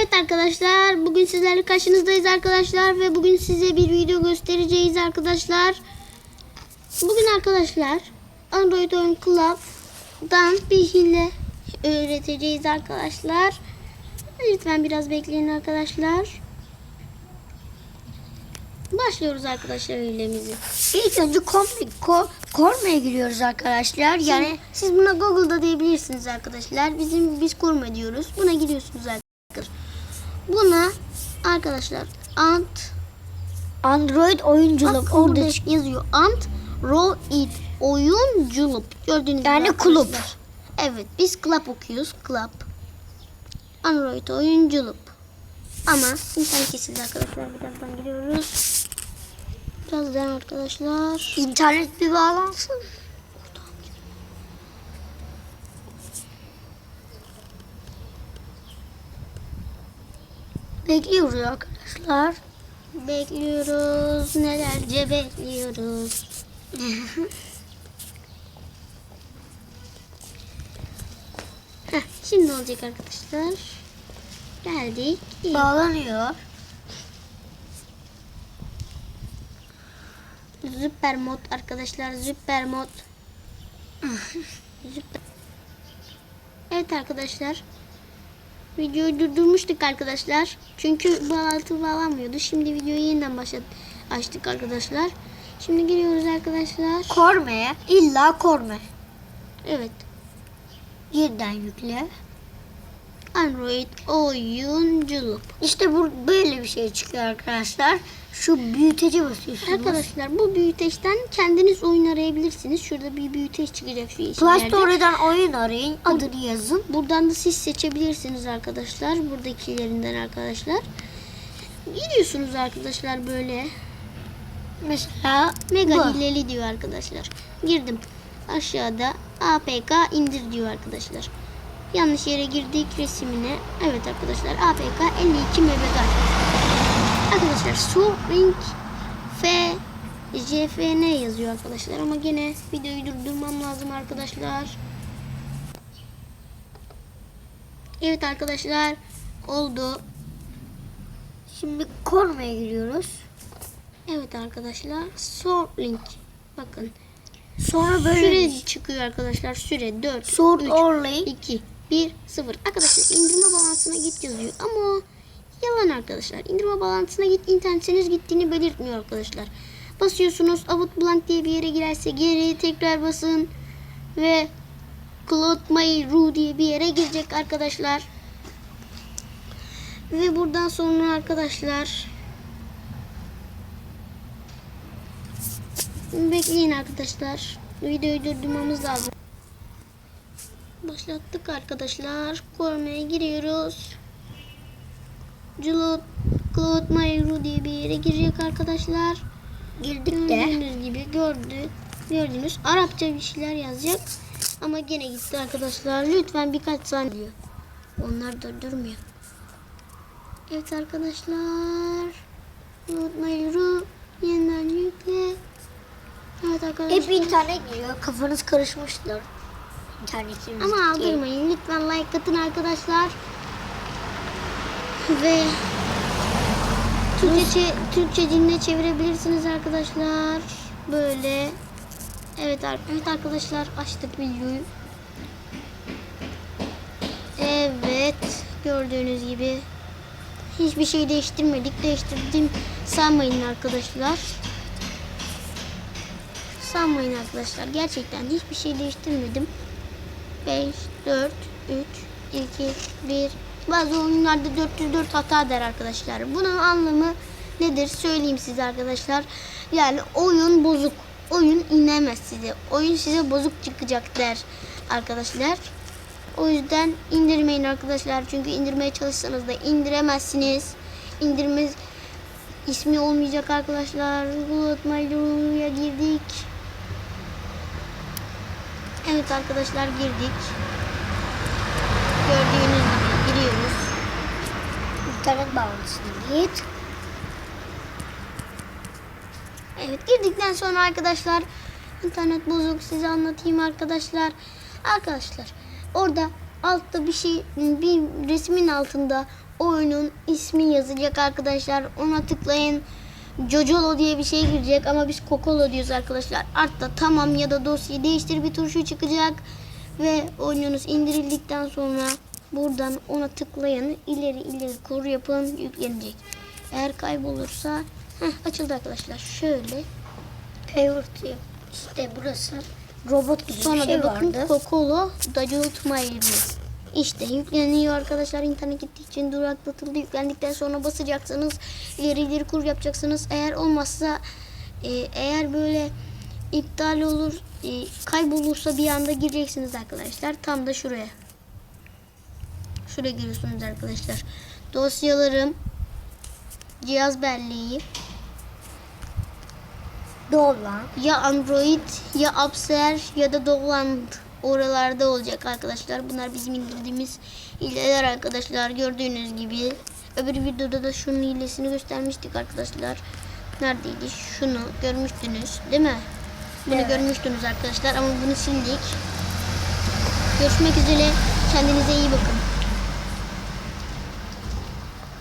Evet arkadaşlar bugün sizlerle karşınızdayız arkadaşlar ve bugün size bir video göstereceğiz arkadaşlar. Bugün arkadaşlar Android Oyun Club'dan bir hile öğreteceğiz arkadaşlar. Lütfen biraz bekleyin arkadaşlar. Başlıyoruz arkadaşlar hilemizi. İlk önce Korme, Kor, Korme'ye giriyoruz arkadaşlar. Yani siz buna Google'da diyebilirsiniz arkadaşlar. Bizim biz kurma diyoruz. Buna giriyorsunuz arkadaşlar. Buna arkadaşlar ant Android oyunculuk Bak, orada burada çık- yazıyor. Ant Roid oyunculuk. Gördüğünüz Yani gibi kulüp. arkadaşlar. Evet biz club okuyoruz. Club. Android oyunculuk. Ama internet kesildi arkadaşlar. Birazdan giriyoruz. Birazdan arkadaşlar. İnternet bir bağlansın. Bekliyoruz arkadaşlar. Bekliyoruz. Nelerce bekliyoruz. Heh, şimdi olacak arkadaşlar. Geldik. Bağlanıyor. Süper mod arkadaşlar. Süper mod. Evet arkadaşlar. Videoyu durdurmuştuk arkadaşlar. Çünkü bağlantı bağlanmıyordu. Şimdi videoyu yeniden başlat açtık arkadaşlar. Şimdi giriyoruz arkadaşlar. Korme'ye illa Korme. Evet. Yeniden yükle. Android oyunculuk. İşte bu böyle bir şey çıkıyor arkadaşlar. Şu büyütece basıyorsunuz. Arkadaşlar bu büyüteçten kendiniz oyun arayabilirsiniz. Şurada bir büyüteç çıkacak şu yeşil Play. Store'dan oyun arayın. Adını yazın. Buradan da siz seçebilirsiniz arkadaşlar. Buradakilerinden arkadaşlar. Giriyorsunuz arkadaşlar böyle. Mesela Mega bu. hileli diyor arkadaşlar. Girdim. Aşağıda APK indir diyor arkadaşlar. Yanlış yere girdik resimine. Evet arkadaşlar APK 52 MB. Arkadaşlar Soaring F JFN yazıyor arkadaşlar ama gene videoyu durdurmam lazım arkadaşlar. Evet arkadaşlar oldu. Şimdi Korme'ye giriyoruz. Evet arkadaşlar Soaring bakın Sonra böyle Süre çıkıyor arkadaşlar. Süre 4, Sword 3, Orley. 2, 1, 0. Arkadaşlar indirme balansına git yazıyor. Ama yalan arkadaşlar. İndirme balansına git internetiniz gittiğini belirtmiyor arkadaşlar. Basıyorsunuz Avut Blank diye bir yere girerse geri tekrar basın. Ve Cloud My Ru diye bir yere girecek arkadaşlar. Ve buradan sonra arkadaşlar Bekleyin arkadaşlar. Videoyu durdurmamız lazım. Başlattık arkadaşlar. Kormaya giriyoruz. Cloud, Cloud Mayru diye bir yere girecek arkadaşlar. girdik de. Gördüğünüz gibi gördü, gördünüz. Arapça bir şeyler yazacak. Ama gene gitti arkadaşlar. Lütfen birkaç saniye. Onlar da durmuyor. Evet arkadaşlar. Cloud Mayru yeniden yükle. Evet arkadaşlar. Hep internet giriyor. Kafanız karışmıştır. İnternetiniz Ama aldırmayın. Lütfen like atın arkadaşlar. Ve Türkçe, Türkçe diline çevirebilirsiniz arkadaşlar. Böyle. Evet, evet arkadaşlar açtık videoyu. Evet. Gördüğünüz gibi. Hiçbir şey değiştirmedik. Değiştirdim sanmayın arkadaşlar. Sanmayın arkadaşlar. Gerçekten hiçbir şey değiştirmedim. 5, 4, 3, 2, 1. Bazı oyunlarda 404 hata der arkadaşlar. Bunun anlamı nedir söyleyeyim size arkadaşlar. Yani oyun bozuk. Oyun inemez size. Oyun size bozuk çıkacak der arkadaşlar. O yüzden indirmeyin arkadaşlar. Çünkü indirmeye çalışsanız da indiremezsiniz. İndirmez ismi olmayacak arkadaşlar. Bulut Maylu'ya girdik. Evet arkadaşlar girdik. Gördüğünüz gibi giriyoruz. İnternet bağlantısına git. Evet girdikten sonra arkadaşlar internet bozuk size anlatayım arkadaşlar. Arkadaşlar orada altta bir şey bir resmin altında oyunun ismi yazacak arkadaşlar. Ona tıklayın. Jojolo diye bir şey girecek ama biz Kokolo diyoruz arkadaşlar. Altta tamam ya da dosyayı değiştir bir tuşu çıkacak. Ve oyununuz indirildikten sonra buradan ona tıklayın. İleri ileri kur yapın yüklenecek. Eğer kaybolursa heh, açıldı arkadaşlar. Şöyle diyor. İşte burası. Robot gibi Sonra bir şey da bakın vardı. Kokolo Dajutmayırlı. İşte yükleniyor arkadaşlar. İnternet gittiği için duraklatıldı. Yüklendikten sonra basacaksınız. İleri ileri kur yapacaksınız. Eğer olmazsa e, eğer böyle iptal olur e, kaybolursa bir anda gireceksiniz arkadaşlar. Tam da şuraya. Şuraya giriyorsunuz arkadaşlar. Dosyalarım cihaz belleği Dolan. ya Android ya Upser ya da Doland oralarda olacak arkadaşlar. Bunlar bizim indirdiğimiz hileler arkadaşlar. Gördüğünüz gibi öbür videoda da şunun hilesini göstermiştik arkadaşlar. Neredeydi? Şunu görmüştünüz değil mi? Bunu Evet. görmüştünüz arkadaşlar ama bunu sildik. Görüşmek üzere. Kendinize iyi bakın.